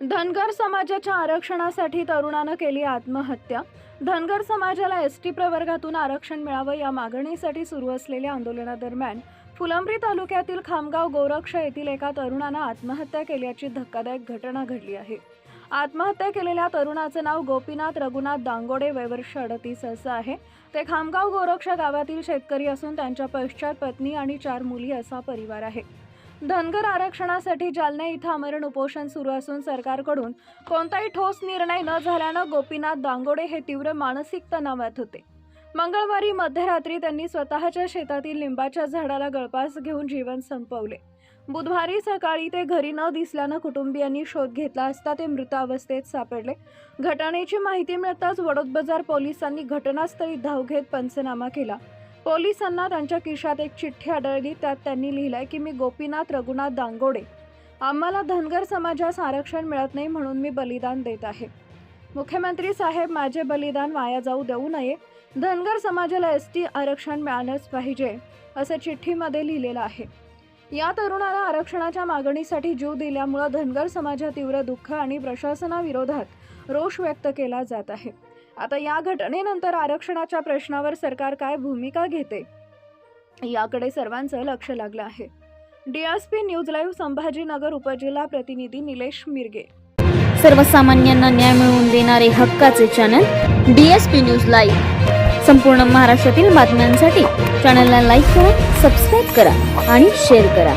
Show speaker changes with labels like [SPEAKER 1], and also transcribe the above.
[SPEAKER 1] धनगर समाजाच्या आरक्षणासाठी तरुणानं केली आत्महत्या. धनगर समाजाला एस टी प्रवर्गातून आरक्षण मिळावं या मागणीसाठी सुरू असलेल्या आंदोलनादरम्यान फुलंब्री तालुक्यातील खामगाव गोरक्ष येथील एका तरुणानं आत्महत्या केल्याची धक्कादायक घटना घडली आहे. आत्महत्या केलेल्या तरुणाचं नाव गोपीनाथ रघुनाथ दांगोडे वयवर्ष अडतीस असं आहे. ते खामगाव गोरक्ष गावातील शेतकरी असून त्यांच्या पश्चात पत्नी आणि चार मुली असा परिवार आहे. धनगर आरक्षणासाठी जालना इथं आमरण उपोषण सुरू असून सरकारकडून कोणताही ठोस निर्णय न झाल्यानं गोपीनाथ दांगोडे हे तीव्र मानसिक तणावात होते. मंगळवारी मध्यरात्री त्यांनी स्वतःच्या शेतातील लिंबाच्या झाडाला गळपास घेऊन जीवन संपवले. बुधवारी सकाळी ते घरी न दिसल्यानं कुटुंबियांनी शोध घेतला असता ते मृत अवस्थेत सापडले. घटनेची माहिती मिळताच वडोद बाजार पोलिसांनी घटनास्थळी धाव घेत पंचनामा केला. पोलिसांना त्यांच्या खिशात एक चिठ्ठी आढळली. त्यात त्यांनी लिहिलंय की मी गोपीनाथ रघुनाथ दांगोडे. आम्हाला धनगर समाजास आरक्षण मिळत नाही म्हणून मी बलिदान देत आहे. मुख्यमंत्री साहेब माझे बलिदान वाया जाऊ देऊ नये. धनगर समाजाला एस टी आरक्षण मिळालंच पाहिजे असं चिठ्ठीमध्ये लिहिलेलं आहे. या तरुणाला आरक्षणाच्या मागणीसाठी जीव दिल्यामुळं धनगर समाजात तीव्र दुःख आणि प्रशासनाविरोधात रोष व्यक्त केला जात आहे. आता या घटनेनंतर आरक्षणाच्या प्रश्नावर सरकार काय भूमिका घेते? याकडे सर्वांचं लक्ष लागलं आहे. डीएसपी न्यूज लाईव्ह संभाजीनगर उपजिल्हा प्रतिनिधी निलेश मिरगे.
[SPEAKER 2] सर्वसामान्यांना न्याय मिळवून देणारे हक्काचे channel D S P news live. संपूर्ण महाराष्ट्रातील बातम्यांसाठी चॅनलला लाईक करा सबस्क्राईब करा आणि शेअर करा.